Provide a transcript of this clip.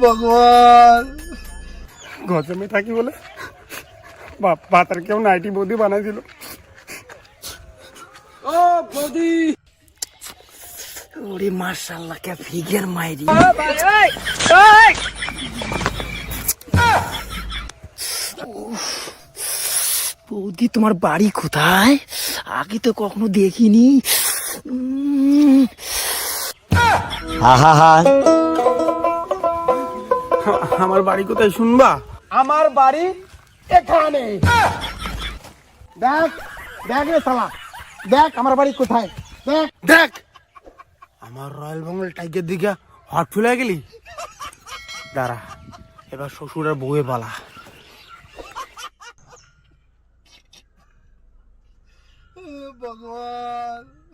ভগবান। জমে থাকি বলে? বাপ পাতার কেউ নাইটি বৌদি বানাইছিল। ও বৌদি। ওরে মার্শাল্লাহ কে ফিগের মাইরি। বৌদি তোমার বাড়ি কোথায়? আগে তো কখনো দেখিনি। উম, আমার বাড়ি কোথায় শুনবা? আমার বাড়ি এখানে। দেখ দেখ রে শালা। দেখ আমার বাড়ি কোথায়। দেখ। দেখ। আমার রয়্যাল বেঙ্গল টাইগার দিকে হট ফুলে গেলি। দাঁড়া এবার শ্বশুরের বউয়ে পালা। ভগবান।